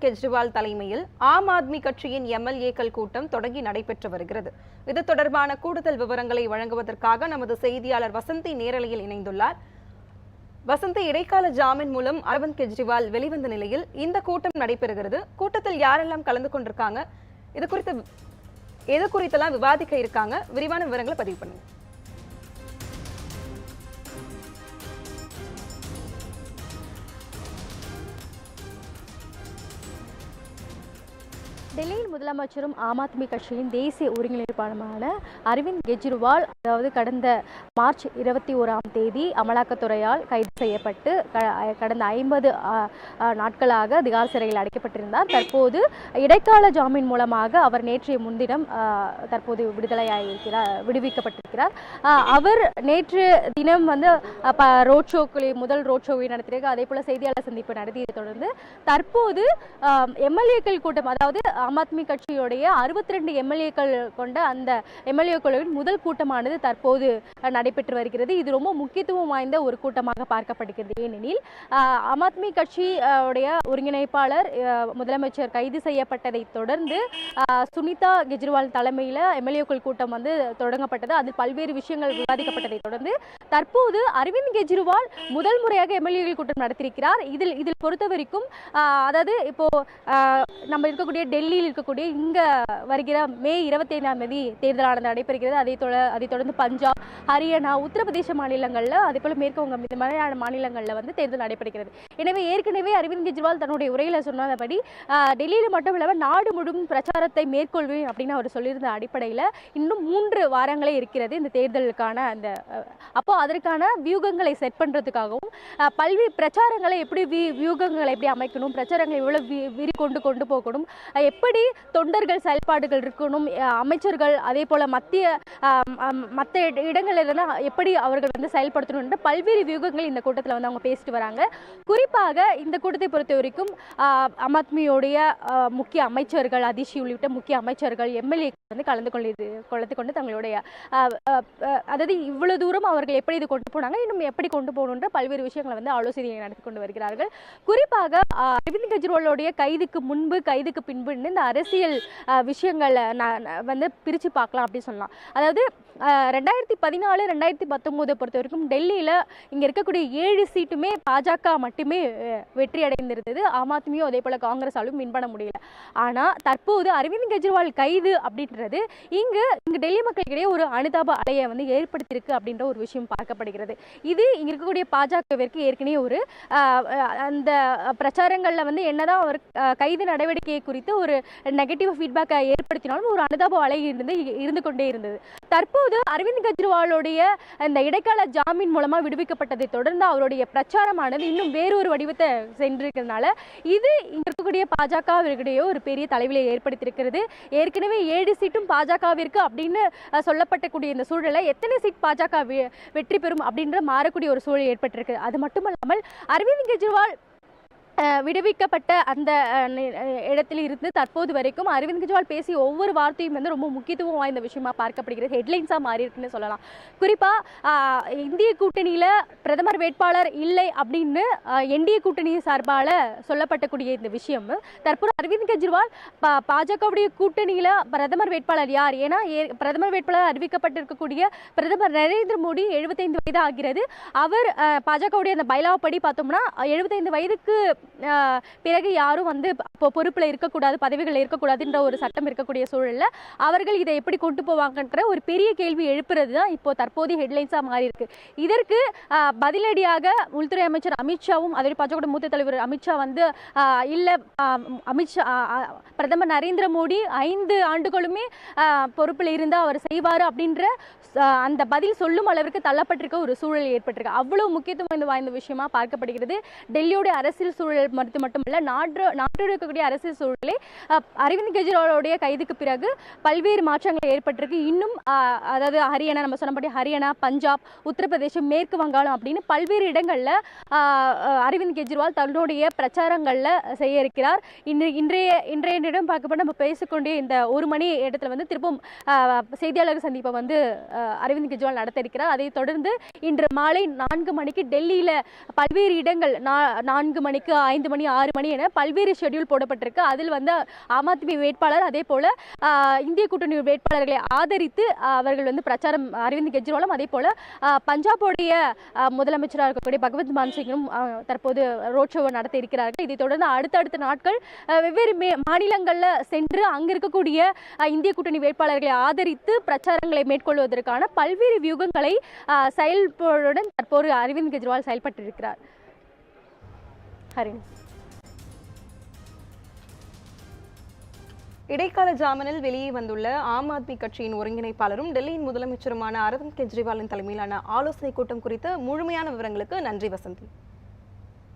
அரவிந்த் கெஜ்ரிவால் தலைமையில் ஆம் ஆத்மி கட்சியின் எம்எல்ஏக்கள் கூட்டம் தொடங்கி நடைபெற்று வருகிறது. இது தொடர்பான கூடுதல் விவரங்களை வழங்குவதற்காக நமது செய்தியாளர் வசந்தி நேரலையில் இணைந்துள்ளார். வசந்தி இடைக்கால ஜாமீன் மூலம் அரவிந்த் கெஜ்ரிவால் வெளிவந்த நிலையில் இந்த கூட்டம் நடைபெறுகிறது. கூட்டத்தில் யாரெல்லாம் கலந்து கொண்டிருக்காங்க? இது குறித்து எது குறித்தெல்லாம் விவாதிக்க இருக்காங்க? விரிவான விவரங்களை பதிவு பண்ணுங்க. டெல்லியில் முதலமைச்சரும் ஆம் ஆத்மி கட்சியின் தேசிய ஒருங்கிணைப்பாளருமான அரவிந்த் கெஜ்ரிவால் அதாவது கடந்த மார்ச் இருபத்தி ஓராம் தேதி அமலாக்கத்துறையால் கைது செய்யப்பட்டு க- கடந்த ஐம்பது நாட்களாக திகார் சிறையில் அடைக்கப்பட்டிருந்தார். தற்போது இடைக்கால ஜாமீன் மூலமாக அவர் நேற்றைய முன்தினம் தற்போது தற்போது விடுதலையாகியிருக்கிறார் விடுவிக்கப்பட்டு இருக்கிறார். அவர் நேற்று தினம் வந்து ரோட் ஷோக்களை முதல் ரோட் ஷோவை நடத்தியிருக்க அதே போல செய்தியாளர் சந்திப்பு நடத்தியதை தொடர்ந்து தற்போது எம்எல்ஏக்கள் கூட்டம் அதாவது ஆம் ஆத்மி கட்சியுடைய அறுபத்தி ரெண்டு எம்எல்ஏக்கள் கொண்ட அந்த எம்எல்ஏக்களின் முதல் கூட்டமானது தற்போது நடைபெற்று வருகிறது. இது ரொம்ப முக்கியத்துவம் வாய்ந்த ஒரு கூட்டமாக பார்க்கப்படுகிறது. ஏனெனில் ஆம் ஆத்மி கட்சியுடைய ஒருங்கிணைப்பாளர் முதலமைச்சர் கைது செய்யப்பட்டதை தொடர்ந்து சுனிதா கெஜ்ரிவால் தலைமையில் எம்எல்ஏக்கள் கூட்டம் வந்து தொடங்கப்பட்டது. அதில் பல்வேறு விஷயங்கள் விவாதிக்கப்பட்டதை தொடர்ந்து தற்போது அரவிந்த் கெஜ்ரிவால் முதல் முறையாக எம்எல்ஏக்கள் கூட்டம் நடத்தியிருக்கிறார். இதில் இதில் பொறுத்த வரைக்கும் அதாவது இப்போ நம்ம இருக்கக்கூடிய டெல்லியில் இருக்கக்கூடிய இங்க வருகிற மே இருபத்தி ஐந்தாம் தேதி தேர்தலானது நடைபெறுகிறது. அதை அதை தொடர்ந்து பஞ்சாப் ஹரியானா உத்தரப்பிரதேச மாநிலங்களில் அதே போல மேற்கு வங்கம் இந்த மாதிரியான மாநிலங்களில் வந்து தேர்தல் நடைபெறுகிறது. எனவே ஏற்கனவே அரவிந்த் கெஜ்ரிவால் தன்னுடைய உரையில சொன்னபடி டெல்லியில் மட்டும் இல்லாமல் நாடு முழுவதும் பிரச்சாரத்தை மேற்கொள்வேன் அப்படின்னு அவர் சொல்லியிருந்த அடிப்படையில் இன்னும் மூன்று வாரங்களே இருக்கிறது. இந்த தேர்தலுக்கான அந்த அப்போ அதற்கான வியூகங்களை செட் பண்றதுக்காகவும் பல்வி பிரச்சாரங்களை எப்படி வி வியூகங்களை எப்படி அமைக்கணும் பிரச்சாரங்களை எவ்வளவு வி விரி கொண்டு கொண்டு போகணும் எப்படி தொண்டர்கள் செயல்பாடுகள் இருக்கணும் அமைச்சர்கள் அதே போல மத்திய மற்ற இடங்களில் எப்படி அவர்கள் வந்து செயல்படுத்தணும்ன்ற பல்வேறு வியூகங்கள் இந்த கூட்டத்தில் வந்து அவங்க பேசிட்டு வராங்க. குறிப்பாக இந்த கூட்டத்தை பொறுத்த வரைக்கும் ஆஹ், ஆம் ஆத்மியோடைய முக்கிய அமைச்சர்கள் அதிஷி உள்ளிட்ட முக்கிய அமைச்சர்கள் எம்எல்ஏ வந்து கலந்து கொள்ளது கலந்து கொண்டு தங்களுடைய அதாவது இவ்வளவு தூரம் அவர்கள் எப்படி இது கொண்டு போனாங்க இன்னும் எப்படி கொண்டு போகணுன்ற பல்வேறு விஷயங்களை வந்து ஆலோசனை நடத்தி கொண்டு வருகிறார்கள். குறிப்பாக அரவிந்த் கெஜ்ரிவாலோடைய கைதுக்கு முன்பு கைதுக்கு பின்புன்னு இந்த அரசியல் விஷயங்களை வந்து பிரித்து பார்க்கலாம் அப்படின்னு சொல்லலாம். அதாவது ரெண்டாயிரத்தி பதினாலு ரெண்டாயிரத்தி பத்தொம்போதை பொறுத்த வரைக்கும் டெல்லியில் இங்கே இருக்கக்கூடிய ஏழு சீட்டுமே பாஜக மட்டுமே வெற்றி அடைந்திருந்தது ஆம் ஆத்மியும் அதே போல் காங்கிரஸாலும் வின் பண்ண முடியல. ஆனால் தற்போது அரவிந்த் கெஜ்ரிவால் கைது அப்படின்றது இங்கு இங்கு டெல்லி மக்களுக்கிடையே ஒரு அனுதாப அலையை வந்து ஏற்படுத்தியிருக்கு அப்படின்ற ஒரு விஷயம் பார்க்கப்படுகிறது. இது இங்க இருக்கக்கூடிய பாஜகவிற்கு ஏற்கனவே ஒரு அஹ், அந்த பிரச்சாரங்களில் வந்து என்னதான் அவர் கைது நடவடிக்கையை குறித்து ஒரு நெகட்டிவ் ஃபீட்பேக்கை ஏற்படுத்தினாலும் ஒரு அனுதாப அலை இருந்து இருந்து கொண்டே இருந்தது. தற்போது அரவிந்த் கெஜ்ரிவாலுடைய இந்த இடைக்கால ஜாமீன் மூலமா விடுவிக்கப்பட்டதை தொடர்ந்து அவருடைய பிரச்சாரமானது இன்னும் வேறொரு வடிவத்தை சென்றிருக்கிறதுனால இது இங்க இருக்கக்கூடிய பாஜகவிற்கிடையே ஒரு பெரிய தலைவிலை ஏற்படுத்தியிருக்கிறது. ஏற்கனவே ஏழு சீட்டும் பாஜகவிற்கு அப்படின்னு சொல்லப்பட்டக்கூடிய இந்த சூழலை எத்தனை சீட் பாஜக வெற்றி பெறும் அப்படின்ற மாறக்கூடிய ஒரு சூழல் ஏற்பட்டிருக்கு. அது மட்டுமல்லாமல் அரவிந்த் கெஜ்ரிவால் விடுவிக்கப்பட்ட அந்த இடத்தில் இருந்து தற்போது வரைக்கும் அரவிந்த் கெஜ்ரிவால் பேசிய ஒவ்வொரு வார்த்தையும் வந்து ரொம்ப முக்கியத்துவம் வாய்ந்த விஷயமா பார்க்கப்படுகிறது. ஹெட்லைன்ஸாக மாறி இருக்குன்னு சொல்லலாம் குறிப்பாக இந்திய கூட்டணியில் பிரதமர் வேட்பாளர் இல்லை அப்படின்னு என்டிஏ கூட்டணி சார்பால் சொல்லப்பட்டக்கூடிய இந்த விஷயம் தற்போது அரவிந்த் கெஜ்ரிவால் பா பாஜகவுடைய கூட்டணியில் பிரதமர் வேட்பாளர் யார்? ஏன்னா ஏ- பிரதமர் வேட்பாளர் அறிவிக்கப்பட்டிருக்கக்கூடிய பிரதமர் நரேந்திர மோடி எழுபத்தைந்து வயது ஆகிறது. அவர் பாஜகவுடைய அந்த பைலாவப்படி பார்த்தோம்னா எழுபத்தைந்து வயதுக்கு பிறகு யாரும் வந்து பொறுப்பில் இருக்கக்கூடாது பதவிகளில் இருக்கக்கூடாதுன்ற ஒரு சட்டம் இருக்கக்கூடிய சூழல்ல அவர்கள் இதை எப்படி கொண்டு போவாங்கன்ற ஒரு பெரிய கேள்வி எழுப்புறது தான் இப்போ தற்போதைய ஹெட்லைன்ஸாக மாறி இருக்கு. இதற்கு பதிலடியாக உள்துறை அமைச்சர் அமித்ஷாவும் அதே பாஜக மூத்த தலைவர் அமித்ஷா வந்து இல்லை அமித்ஷா பிரதமர் நரேந்திர மோடி ஐந்து ஆண்டுகளுமே பொறுப்பில் இருந்தால் அவர் செய்வார் அப்படின்ற அந்த பதில் சொல்லும் அளவிற்கு தள்ளப்பட்டிருக்க ஒரு சூழல் ஏற்பட்டிருக்கு. அவ்வளவு முக்கியத்துவம் வாய்ந்த விஷயமா பார்க்கப்படுகிறது. டெல்லியோட அரசியல் சூழல் மறுத்து மட்டுமல்ல நாட்டு நாட்டோடு இருக்கக்கூடிய அரசியல் சூழலை அரவிந்த் கெஜ்ரிவாலுடைய கைதுக்கு பிறகு பல்வேறு மாற்றங்கள் ஏற்பட்டிருக்கு. இன்னும் அதாவது ஹரியானா நம்ம சொன்னபடி ஹரியானா பஞ்சாப் உத்தரப்பிரதேசம் மேற்கு வங்காளம் அப்படின்னு பல்வேறு இடங்களில் அரவிந்த் கெஜ்ரிவால் தன்னுடைய பிரச்சாரங்களில் செய்ய இருக்கிறார் இன்று இன்றைய இன்றைய இடம் பார்க்கப்பட நம்ம பேசிக்கொண்டே இந்த ஒரு மணி இடத்துல வந்து திருப்பும் செய்தியாளர் சந்திப்பை வந்து அரவிந்த் கெஜ்ரிவால் நடத்த இருக்கிறார் அதை தொடர்ந்து இன்று மாலை நான்கு மணிக்கு டெல்லியில் பல்வேறு இடங்கள் நான்கு மணிக்கு ஐந்து மணி ஆறு மணி என பல்வேறு ஷெட்யூல் போடப்பட்டிருக்கு. அதில் வந்து ஆம் ஆத்மி வேட்பாளர் அதே போல இந்திய கூட்டணி வேட்பாளர்களை ஆதரித்து அவர்கள் வந்து பிரச்சாரம் அரவிந்த் கெஜ்ரிவாலும் அதே போல ஆஹ், பஞ்சாபுடைய முதலமைச்சராக இருக்கக்கூடிய பகவந்த் மான் சிங்கும் தற்போது ரோட் ஷோவை நடத்த இருக்கிறார்கள். இதைத் தொடர்ந்து அடுத்தடுத்த நாட்கள் வெவ்வேறு மே மாநிலங்களில் சென்று அங்கு இருக்கக்கூடிய இந்திய கூட்டணி வேட்பாளர்களை ஆதரித்து பிரச்சாரங்களை மேற்கொள்வதற்கான பல்வேறு வியூகங்களை செயல்படுடன் தற்போது அரவிந்த் கெஜ்ரிவால் செயல்பட்டிருக்கிறார். ஹரிணி இடைக்கால ஜாமீனில் வெளியே வந்துள்ள ஆம் ஆத்மி கட்சியின் ஒருங்கிணைப்பாளரும் டெல்லியின் முதலமைச்சருமான அரவிந்த் கெஜ்ரிவாலின் தலைமையிலான ஆலோசனை கூட்டம் குறித்த முழுமையான விவரங்களுக்கு நன்றி வசந்தி.